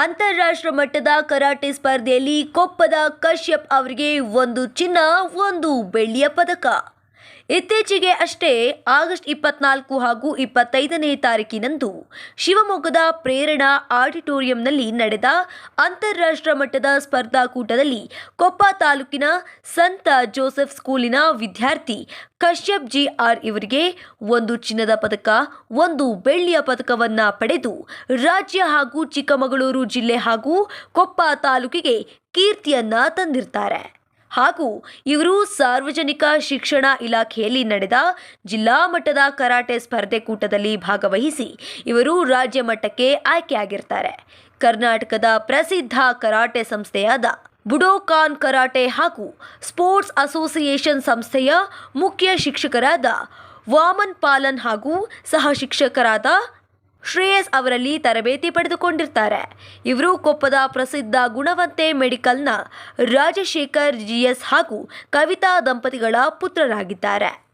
ಅಂತಾರಾಷ್ಟ್ರ ಮಟ್ಟದ ಕರಾಟೆ ಸ್ಪರ್ಧೆಯಲ್ಲಿ ಕೊಪ್ಪದ ಕಶ್ಯಪ್ ಅವರಿಗೆ ಒಂದು ಚಿನ್ನ ಒಂದು ಬೆಳ್ಳಿಯ ಪದಕ. ಇತ್ತೀಚೆಗೆ ಅಷ್ಟೇ ಆಗಸ್ಟ್ ಇಪ್ಪತ್ನಾಲ್ಕು ಹಾಗೂ ಇಪ್ಪತ್ತೈದನೇ ತಾರೀಕಿನಂದು ಶಿವಮೊಗ್ಗದ ಪ್ರೇರಣಾ ಆಡಿಟೋರಿಯಂನಲ್ಲಿ ನಡೆದ ಅಂತಾರಾಷ್ಟ್ರ ಮಟ್ಟದ ಸ್ಪರ್ಧಾಕೂಟದಲ್ಲಿ ಕೊಪ್ಪ ತಾಲೂಕಿನ ಸಂತ ಜೋಸೆಫ್ ಸ್ಕೂಲಿನ ವಿದ್ಯಾರ್ಥಿ ಕಶ್ಯಪ್ ಜಿ ಆರ್ ಇವರಿಗೆ ಒಂದು ಚಿನ್ನದ ಪದಕ, ಒಂದು ಬೆಳ್ಳಿಯ ಪದಕವನ್ನು ಪಡೆದು ರಾಜ್ಯ ಹಾಗೂ ಚಿಕ್ಕಮಗಳೂರು ಜಿಲ್ಲೆ ಹಾಗೂ ಕೊಪ್ಪ ತಾಲೂಕಿಗೆ ಕೀರ್ತಿಯನ್ನ ತಂದಿರ್ತಾರೆ. ಹಾಗೂ ಇವರು ಸಾರ್ವಜನಿಕ ಶಿಕ್ಷಣ ಇಲಾಖೆಯಲ್ಲಿ ನಡೆದ ಜಿಲ್ಲಾ ಮಟ್ಟದ ಕರಾಟೆ ಸ್ಪರ್ಧೆ ಕೂಟದಲ್ಲಿ ಭಾಗವಹಿಸಿ ಇವರು ರಾಜ್ಯ ಮಟ್ಟಕ್ಕೆ ಆಯ್ಕೆಯಾಗಿರ್ತಾರೆ. ಕರ್ನಾಟಕದ ಪ್ರಸಿದ್ಧ ಕರಾಟೆ ಸಂಸ್ಥೆಯಾದ ಬುಡೋಕಾನ್ ಕರಾಟೆ ಹಾಗೂ ಸ್ಪೋರ್ಟ್ಸ್ ಅಸೋಸಿಯೇಷನ್ ಸಂಸ್ಥೆಯ ಮುಖ್ಯ ಶಿಕ್ಷಕರಾದ ವಾಮನ್ ಪಾಲನ್ ಹಾಗೂ ಸಹ ಶಿಕ್ಷಕರಾದ ಶ್ರೇಯಸ್ ಅವರಲ್ಲಿ ತರಬೇತಿ ಪಡೆದುಕೊಂಡಿರ್ತಾರೆ. ಇವರು ಕೊಪ್ಪದ ಪ್ರಸಿದ್ಧ ಗುಣವಂತೆ ಮೆಡಿಕಲ್ನ ರಾಜಶೇಖರ್ ಜಿಎಸ್ ಹಾಗೂ ಕವಿತಾ ದಂಪತಿಗಳ ಪುತ್ರರಾಗಿದ್ದಾರೆ.